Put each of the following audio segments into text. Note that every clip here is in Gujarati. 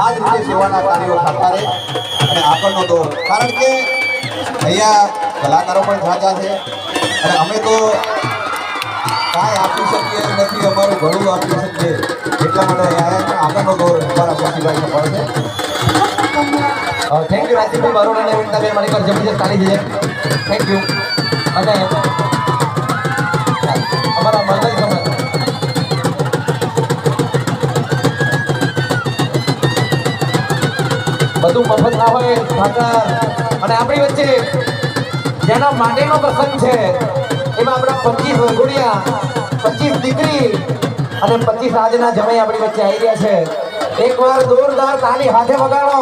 આ જ રીતે સેવાના કાર્યો કરતા રહે અને આગળનો દોર. કારણ કે અહીંયા કલાકારો પણ સાચા છે અને અમે તો કાંઈ આપી શકીએ નથી, અમારું ઘણું આપી શકીએ એટલા માટે અહીંયા પણ આગળનો દોર અમારા શક્તિભાઈ સફળ છે. થેન્ક યુ રાજીભાઈ બરોડા અને વિનતાબેન મારી પર જબરજસ્ત તાળી દીધી. થેન્ક યુ અને અમારા મંગલ બધું મફત ના હોય ઠાકર અને આપણી વચ્ચે જેના માટેનો પ્રસંગ છે, એમાં આપણા પચીસ વરઘોડિયા પચીસ દીકરી અને પચીસ આજના જમાઈ આપણી વચ્ચે આવી રહ્યા છે. એકવાર જોરદાર તાલી હાથે વગાડો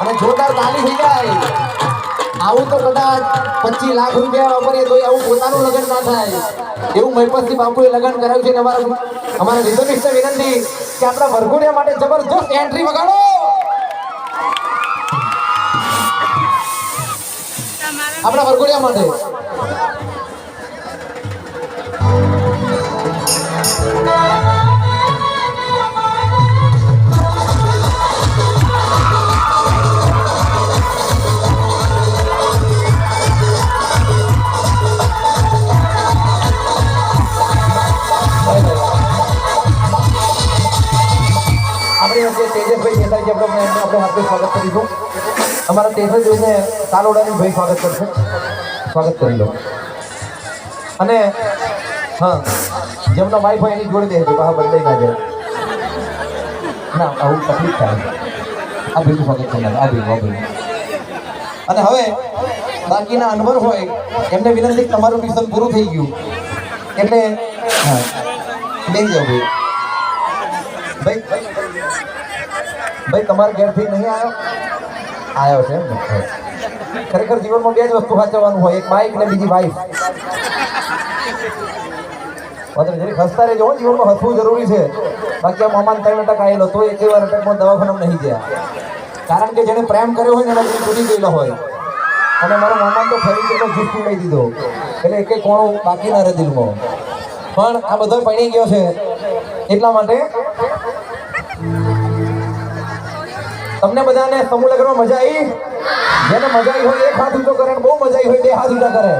અને જોરદાર તાલી થઈ જાય આવું તો કદાચ પચીસ લાખ રૂપિયા વાપરીએ તો આવું પોતાનું લગ્ન ના થાય. એવું મહિપતસિંહ બાપુએ લગ્ન કરાવ્યું છે અને અમારા અમારા વિનંતી કે આપણા વરઘોડિયા માટે જબરજસ્ત એન્ટ્રી વગાડો. આપણા વરઘોડિયા માટે. આપણે તેજસભાઈ ચેતાજી આપણે એમને આપણે હાર્દિક સ્વાગત કરીશું અમારા તેજસભાઈને કાલોડાનું ભાઈ સ્વાગત કરશે. સ્વાગત કરી લો. અને, હા, જેમનો વાઈફ હોય એની જોડે દેજો બહાર બદલાઈ ના જાય. ના આવું તકલીફ થાય. આ ભેગું સ્વાગત કરનાર, આ ભેગું આ ભેગું અને હવે, બાકીના અનવર હોય, એમને વિનંતી તમારું મિશન પૂરું થઈ ગયું. એટલે બેસી જાઓ ભાઈ. ભાઈ ભાઈ, તમારા ઘેરથી નહીં આવ્યો આવ્યો છે એમ? ખરેખર જીવનમાં બે જ વસ્તુ સાચવવાનું હોય, એક બાઈક ને બીજી વાઈફ જરીક હસતા રહેજો જીવનમાં હસવું જરૂરી છે. બાકી આ મામાને ત્રણ અટક આવેલો તો એક વાર અટકમાં દવાખાનામાં નહીં ગયા. કારણ કે જેને પ્રેમ કર્યો હોય ને, એના દિલ તૂટી ગયેલો હોય. અને મારા મામાને તો ફરી કેટલો ગિફ્ટ લઈ દીધો. એટલે એકે કોણ બાકી ના રહે દિલમાં પણ આ બધો પડી ગયો છે એટલા માટે તમને બધાને સમૂહ લગ્નમાં મજા આવી? જેને મજા આવી હોય એક હાથ ઊંચો કરે બહુ મજા આવી હોય બે હાથ ઊંચા કરે.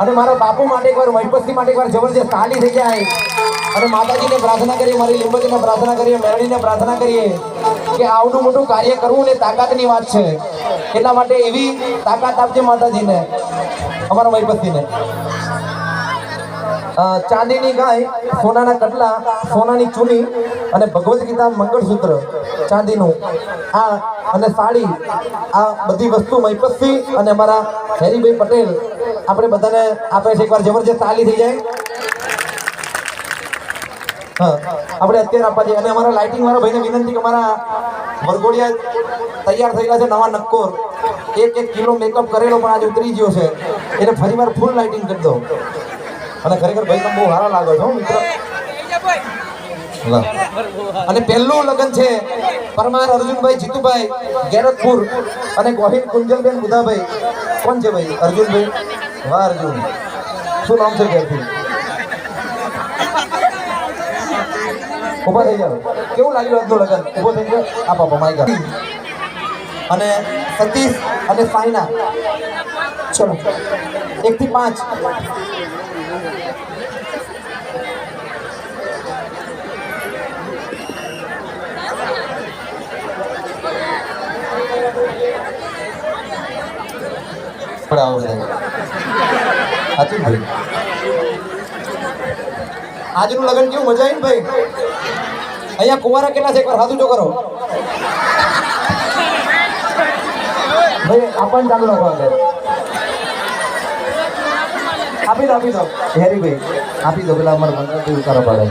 અને મારા બાપુ માટે એકવાર વૈપસ્તી માટે એકવાર જબરજસ્ત તાલી થઈ જાય. અને માતાજીને પ્રાર્થના કરીએ મારી લીંબતીને પ્રાર્થના કરીએ મેરણીને પ્રાર્થના કરીએ કે આવનું મોટું કાર્ય કરવું ને તાકાતની વાત છે. એટલા માટે એવી તાકાત આપજે માતાજીને અમારા અ, ચાંદીની ગાય, સોનાના કટલા, સોનાની ચૂની અને ભગવદ્ ગીતા મંગળસૂત્ર, ચાંદીનું આ અને સાડી, આ બધી વસ્તુ મૈપસ્સી અને અમારા હેરીભાઈ પટેલ આપણે બધાને આપે છે એકવાર જબરજસ્ત તાલી થઈ જાય. હા, આપણે અત્યારે આપવા જઈએ. અને અમારા લાઇટિંગ વાળા ભાઈને વિનંતી કે અમારા વરઘોડિયા તૈયાર થયેલા છે નવા નક્કોર. એક એક કિલો મેકઅપ કરેલો પણ આજે ઉતરી ગયો છે. એટલે ફરીવાર ફૂલ લાઇટિંગ કરી દો અને ખરેખર ભાઈ તમે બહુ સારા લાગો છો મિત્ર. અને પહેલું લગ્ન છે પરમાર અર્જુનભાઈ જીતુભાઈ, ગેરતપુર અને ગોહિલ કુંજલબેન બુધાભાઈ. કોણ છે ભાઈ? અર્જુનભાઈ? વાહ, અર્જુન. શું નામ છે ઘેરથી? ઊભા થઈ જાવ કેવું લાગ્યું આજનું લગ્ન? ઊભો થઈ જાઓ આ પાપા માય ગા અને સતીશ અને સાયના. ચલો. એક થી પાંચ. આવો સાચું ભાઈ? આજનું લગ્ન કેવું મજા આવી ભાઈ? અહીંયા કુંવારા કેટલા છે? એકવાર હાથું જો કરો. ભાઈ, આપણને ચાલુ રાખવા અંદર આપી દો આપી દો. હેરીભાઈ આપી દો, પેલા અમારા મંદિર ઉતારો પડે.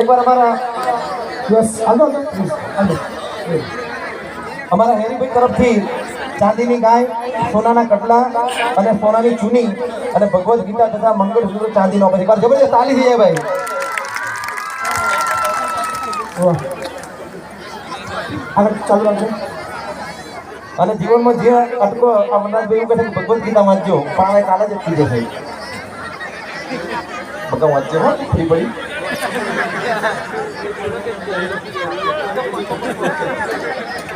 એકવાર અમારા, યસ આગળ અમારા હેરીભાઈ તરફથી ચાંદીની ગાય, સોનાના કટલા અને સોનાની ચૂની અને ભગવદ્ ગીતા તથા મંગળસૂત્ર ચાંદીનો આપે છે એકવાર જબરજસ્ત તાલી થઈ જાય ભાઈ. આગળ ચાલુ રાખજો. અને જીવનમાં જે અટકો મનરાજભાઈ એવું કહે છે ભગવદ્ ગીતા વાંચજો, પણ હવે કાલે જ થઈ જશે ભગવાન વાંચજો, હો, ફ્રી પડી. વાહ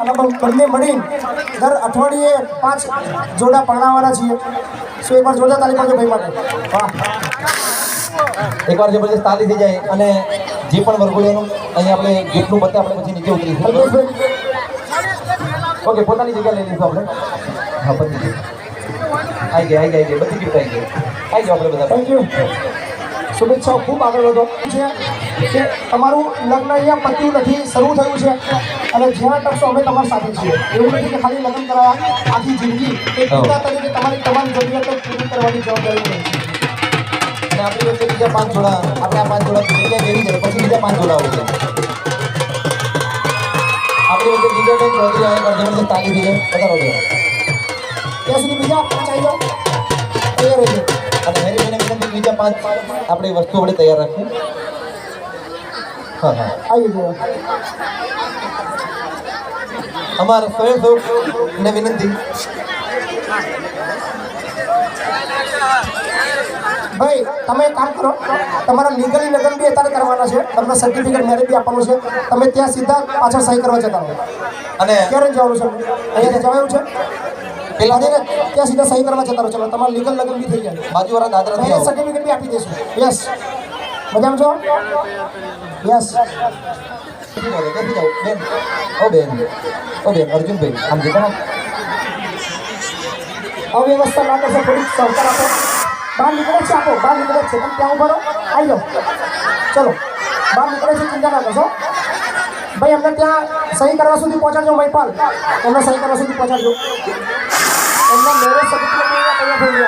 અને બંને મળીને દર અઠવાડિયે પાંચ જોડા પરણાવવાના છીએ. સો એકવાર જોરદાર તાલી પાડજો ભાઈ માટે. વાહ. એકવાર જબરજસ્ત તાલી થઈ જાય અને જે પણ વરઘોડિયાનું અહીંયા આપણે ગિફ્ટનું બતે આપણે પછી નીચે ઉતરીશું. ઓકે પોતાની જગ્યા લઈ લઈશું આપણે. હા પછી આવી ગયા આવી ગયા બધી ગિફ્ટ આવી ગઈ. આવી જાઓ આપણે બધા. થેન્ક યુ શુભેચ્છાઓ ખૂબ આગળ વધો. છે કે તમારું લગ્ન અહીંયા પત્યું નથી શરૂ થયું છે. અને જ્યાં ટકશો અમે તમારી સાથે છીએ. એવું નથી કે ખાલી લગ્ન કરાવવા. આખી જિંદગી એક પિતા તરીકે તમારી તમામ જરૂરિયાતો પૂરી કરવાની જવાબદારી છે. આપણી વચ્ચે બીજા પાંચ જોડા આપણે આ પાંચ જોડા બેરી જાય પછી બીજા પાંચ જોડા આવશે આપણી વચ્ચે બીજા કંઈક ચૌધરી આવે જબરદસ્ત તાલી થઈ જાય સુધી બીજા પહોંચાઈ જાઓ. તૈયાર અને મેરી બેને બીજા પાંચ આપણે વસ્તુ આપણે તૈયાર રાખીએ. હા હા. આવી જાઓ અમારા સ્વયંસેવકને વિનંતી. ભાઈ તમે એક કામ કરો. તમારા લીગલી લગ્ન બી અત્યારે કરવાના છે. તમને સર્ટિફિકેટ મેરેજ બી આપવાનું છે. તમે ત્યાં સીધા પાછળ સહી કરવા જતા અને ક્યારે જવાનું છે? અહીંયાથી જવાયું છે? પેલા ને ત્યાં સીધા સહી કરવા જતા રહો. ચલો તમારે લીગલ લગ્ન બી થઈ જાય. બાજુવાળા દાદરા થઈ સર્ટિફિકેટ બી આપી દઈશું યસ મજામાં છો? યસ બેન ઓ બેન. ઓ બેન અર્જુનભાઈ આમ જતા. અવ્યવસ્થા ના કરશો થોડીક સહકાર આપો. બહાર નીકળે છે આપો બહાર નીકળે છે. તમે ત્યાં ઊભા રહો. આવી જાઓ. ચલો બહાર નીકળે છે ચિંતા ના કરશો. ભાઈ અમને ત્યાં સહી કરવા સુધી પહોંચાડજો મહિપાલ એમને સહી કરવા સુધી પહોંચાડજો. એમના મેરેજ સર્ટિફિકેટ તૈયાર થઈ છે?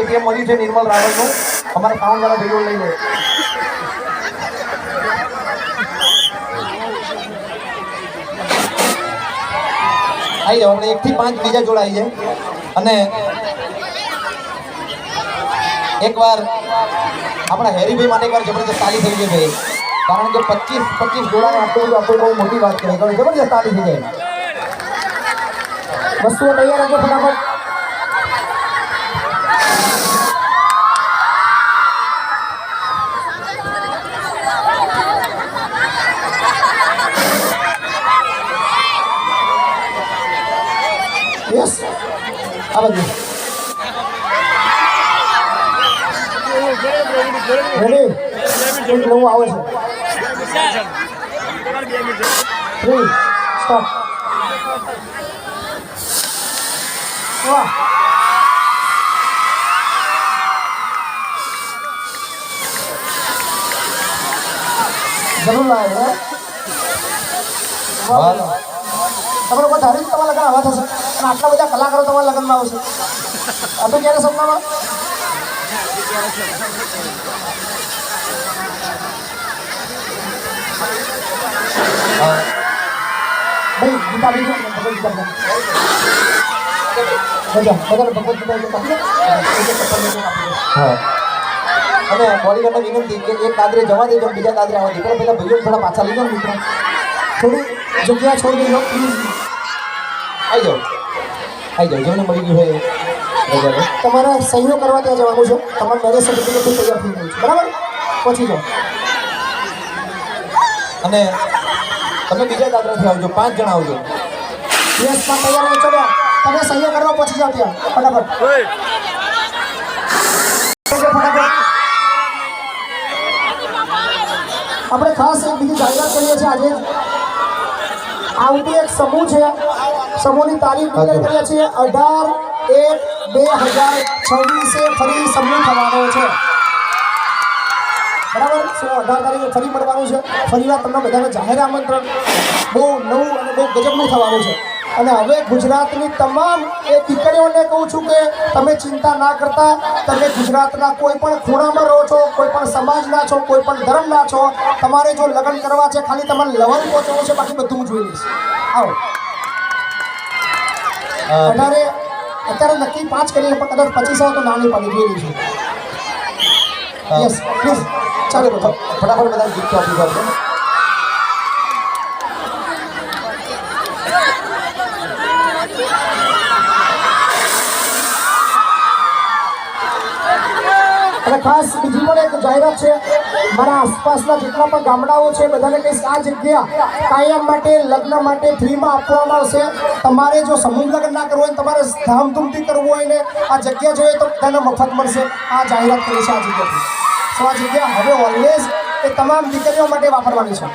એટીએમ મળ્યું છે નિર્મલ રાવલનું. અમારા કાઉન્ટવાળા ભાઈઓ લઈ લે. આવી જાઓ આપણે એકથી પાંચ બીજા જોડાઈ જાય. અને એકવાર આપણા હેરીભાઈ માટે એકવાર જબરદસ્ત તાલી થઈ ગઈ ભાઈ. કારણ કે પચીસ પચીસ જોડાને આટલું બધું આપણે બહુ મોટી વાત કહેવાય કારણ કે જબરદસ્ત તાલી થઈ જાય વસ્તુઓ તૈયાર રાખજો ફટાફટ. યસ આ બાજુ. કંઈક નવું આવે છે થ્રી સ્ટોપ વાહ જરૂર લાગે હે વાહ. તમે લોકો ધારી તમારા લગ્ન આવા થશે અને આટલા બધા કલાકારો તમારા લગ્નમાં આવશે આ તો ક્યારે સપનામાં ભાઈ આવી ગયો બધા બધા દો. હા અને બોડીગાર્ડને વિનંતી કે એક દાદરે જવા દેજો બીજા દાદરે આવવા દીકરા પેલા ભાઈઓ થોડા પાછા લઈ જાઓ મિત્રો થોડી જગ્યા છોડી દેજો આવી જાઓ આવી જાઓ જેમને મળી ગયું હોય તમારે સહીઓ કરવા ત્યાં જવાનું છે તમારું મેરેજ સર્ટિફિકેટ તૈયાર થઈ ગયું છે બરાબર પહોંચી જાઓ અને તમે બીજા દાદરાથી આવજો, પાંચ જણા આવજો. યસમાં તૈયાર હોય ચડ્યા તમે સહીઓ કરવા પહોંચી જાઓ ત્યાં. ફટાફટ. આપણે ખાસ એક બીજી જાહેરાત કરીએ છીએ આજે. આવતી એક સમૂહ છે. સમૂહની તારીખ નક્કી કરીએ છીએ. અઢાર એક બે હજાર છવ્વીસે ફરી સમૂહ થવાનો છે. બરાબર? સો અઢાર તારીખે ફરી મળવાનું છે. ફરીવાર તમને બધાને જાહેર આમંત્રણ. બહુ નવું અને બહુ ગજબનું થવાનું છે. અને હવે ગુજરાતની તમામ એ દીકરીઓને કહું છું કે તમે ચિંતા ના કરતા. તમે ગુજરાતના કોઈ પણ ખૂણામાં રહો છો કોઈ પણ સમાજના છો કોઈ પણ ધર્મના છો તમારે જો લગ્ન કરવા છે ખાલી તમારે લવન પહોંચવું છે બાકી બધું હું જોઈ લઈશ. આવો. અઢારે અત્યારે નક્કી પાંચ કરીએ પણ કદાચ પચીસ આવે તો નાની પાડી જોઈ લઈશું. યસ પ્લીઝ ચાલો ફટાફટ બધા ગીત આપી દો અને ખાસ બીજી પણ એક જાહેરાત છે, મારા આસપાસના જેટલા પણ ગામડાઓ છે, બધાને કહીશ, આ જગ્યા કાયમ માટે, લગ્ન માટે ફ્રીમાં આપવામાં આવશે. તમારે જો સમૂહ લગ્ન ના કરવું હોય તમારે ધામધૂમથી કરવું હોય ને, આ જગ્યા જોઈએ તો બધાને મફત મળશે. આ જાહેરાત કરી છે આ જગ્યાથી સો જગ્યા હવે ઓલવેઝ એ તમામ દીકરીઓ માટે વાપરવાની છે.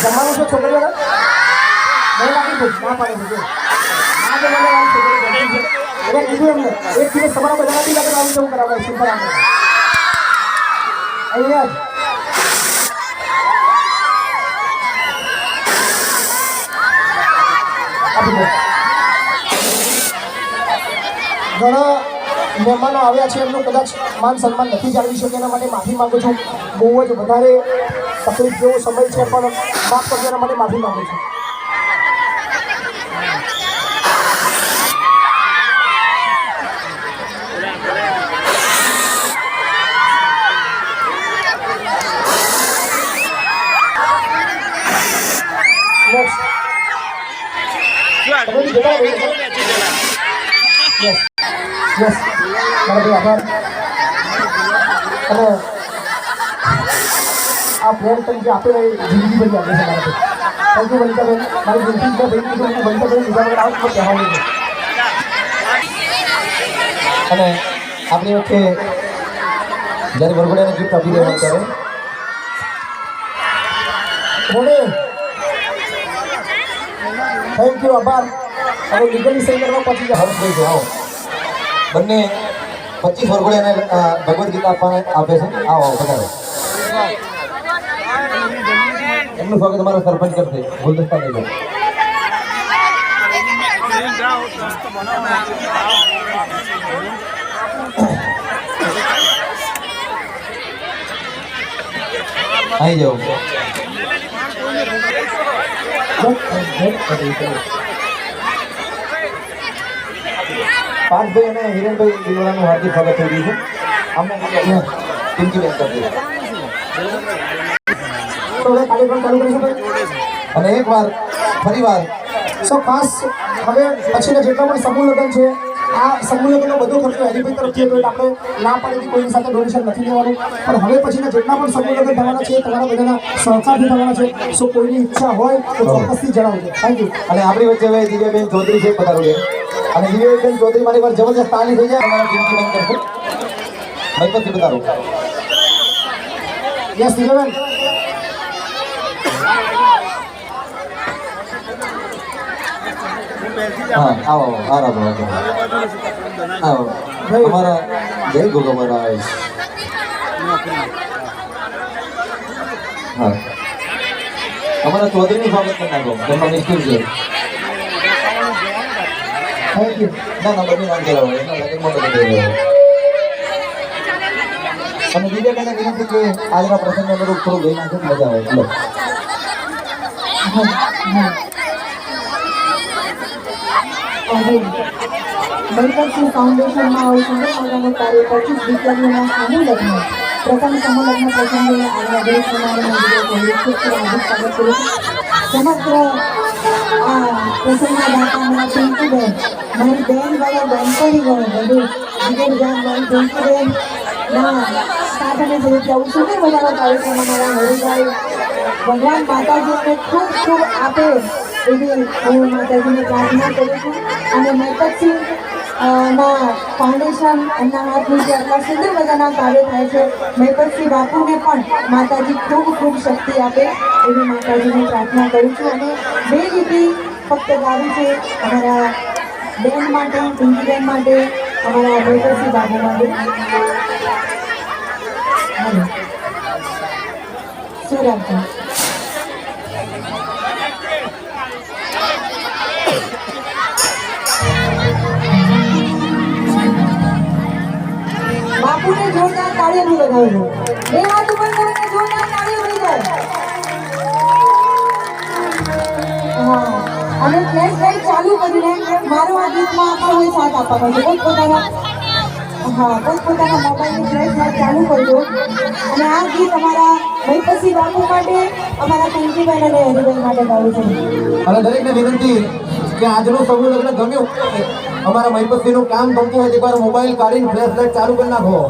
જમવાનું છે છોકરીઓને નહીં લાગી છે ના પાડે છોકરીઓ એક દિવસ તમારા બધા બી લગ્ન આવી જવું છે અહીંયા ઘણા મહેમાનો આવ્યા છે, એમનું કદાચ માન સન્માન નથી જાળવી શકે એના માટે માફી માગું છું. બહુ જ વધારે તકલીફ જેવો સમય છે, પણ માફ કરજો, એના માટે માફી માગું છું. તમે બી જતા રહો. Yes. Yes. મારા આભાર અને આ પ્રેમ જે આપણે જિંદગી બધી આપે છે મારા થેન્ક યુ આપણી વચ્ચે જ્યારે વરઘોડિયાને ગિફ્ટ આપી દેવા ત્યારે થેન્ક યુ આભાર હવે લીગલી સહી પછી જ થઈ આવો બંને પચીસ વરઘોડિયાને એને ભગવદ્ ગીતા આપવાને આપે છે. આવો આવો બધા એમનું સ્વાગત અમારો સરપંચ કરશે. ગુલદસ્તા લઈ લો. આવી જાઓ. પાર્થભાઈ અને હિરણભાઈ દિલવાડાનું હાર્દિક સ્વાગત થઈ રહ્યું છે. અમને પિંકી બેન કરી અને એક વાર ફરી ફરીવાર. સો ખાસ, હવે પછીના જેટલા પણ સમૂહ લગ્ન છે, આ સમૂહ લગ્નનો બધો ખર્ચો હરિભાઈ તરફથી હતો એટલે આપણે ના પાડેથી કોઈની સાથે ડોનેશન નથી લેવાનું. પણ હવે પછીના જેટલા પણ સમૂહ લગ્ન થવાના છે, તમારા બધાના સહકારથી થવાના છે. સો કોઈની ઈચ્છા હોય તો ચોક્કસથી જણાવજો. થેન્ક યુ અને આપણી વચ્ચે હવે દિવ્યાબેન ચૌધરી છે, પધારો અને દિવ્યાબેન ચૌધરી મારી પર જબરજસ્ત તાલી થઈ જાય અમારા પિંકી બેન કરશે ભાઈ પછી પધારો યસ દિવ્યાબેન હા આવો આવો આવો આવો આવો અમારા જય ગોગા મહારાજ હા અમારા ચૌધરીનું સ્વાગત કરી નાખો એમનો નિષ્ઠુર છે થેન્ક યુ ના ના બંને નામ કરાવો એના લગ્નમાં બધું થઈ ગયું અને બીજા કઈ વિનંતી કે આજના પ્રસંગને અનુરૂપ થોડું ગઈ નાખે મજા આવે એટલે બળકતસિંહ ફાઉન્ડેશનમાં આવું છે મજાનું કાર્ય પચીસ દીકરીઓના લગ્ન પ્રથમ સમૂહ લગ્ન પ્રસંગે આજના દેશ સમારોહ સમગ્ર આ પ્રસંગના દાતા મારા મારી બેન વાળા બેનપણી ગયો બધું જીગર જાન મારી પિંકીબેન ના સાથ અને જોડે આવું સુંદર મજાનો કાર્યક્રમ અમારા હરિભાઈ ભગવાન માતાજીને ખૂબ ખૂબ આપે એવી હું માતાજીને પ્રાર્થના કરું છું. અને મૈકતસિંહ અ, ના ફાઉન્ડેશન એમના હાથની જે આટલા સુંદર મજાના કાર્ય થાય છે મૈકતસિંહ બાપુને પણ માતાજી ખૂબ ખૂબ શક્તિ આપે એવી માતાજીને પ્રાર્થના કરું છું. અને બે લીટી ફક્ત ગાવી છે અમારા બેન માટે પિંકીબેન માટે, અમારા મૈકતસિંહ બાપુ માટે. હાલો. બાપુને જોરદાર તાળીઓથી વધાવ્યો બે હાથ ઉપર કરીને જોરદાર તાળીઓથી વધાવ્યો અને ફ્લેશ લાઈટ ચાલુ કરીને મારો આ ગીતમાં આપણો એ સાથ આપવા પડશે પોતાના હા પોતપોતાના મોબાઈલની ફ્લેશ લાઈટ ચાલુ કરજો. અને આ ગીત અમારા ભૈપસી બાપુ માટે, અમારા પિંકીબેન અને હરિબેન માટે ગાવું છે. હવે દરેકને વિનંતી કે આજનો સમૂહ લગ્ન ગમે અમારા મહિપતિનું કામ ગમતું હોય એકવાર મોબાઈલ કાઢીને ફ્લેશ લાઈટ ચાલુ કરી નાખો.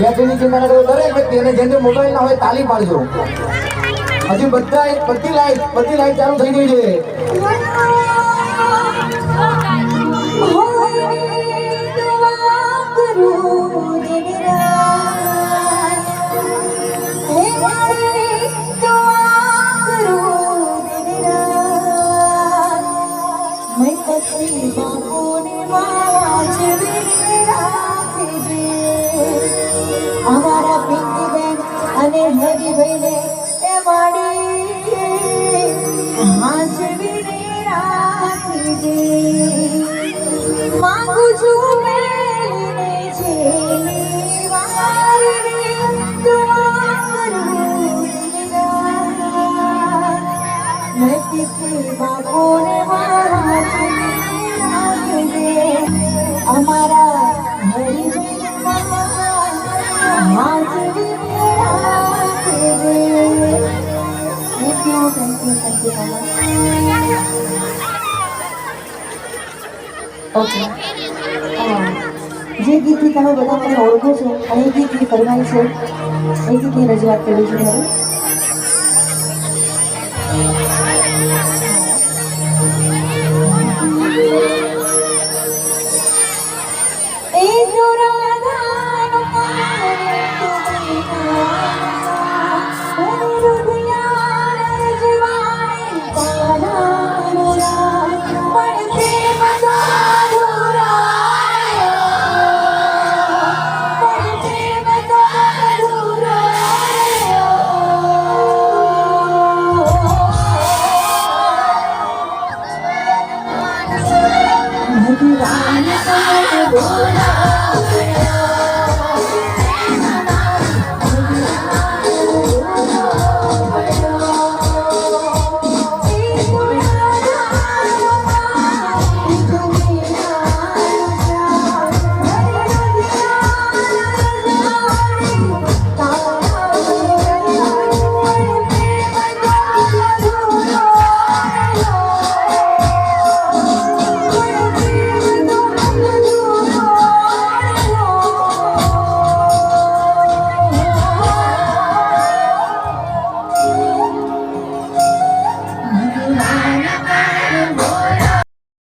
બેટરીની ચિંતા કરો દરેક વ્યક્તિ અને જેને મોબાઈલ ના હોય તાલી પાડજો. હજી બધા બધી લાઈટ બધી લાઈટ ચાલુ થઈ ગઈ છે. હરિભાઈને એ માડી હાજરીને રાખજે માંગુ છું મેળીને છે વારને હા. જે ગીતથી તમે બધા મને ઓળખો છો અને એ ગીતની ફરમાઈ છે, એ ગીતની રજૂઆત કરી છે હવે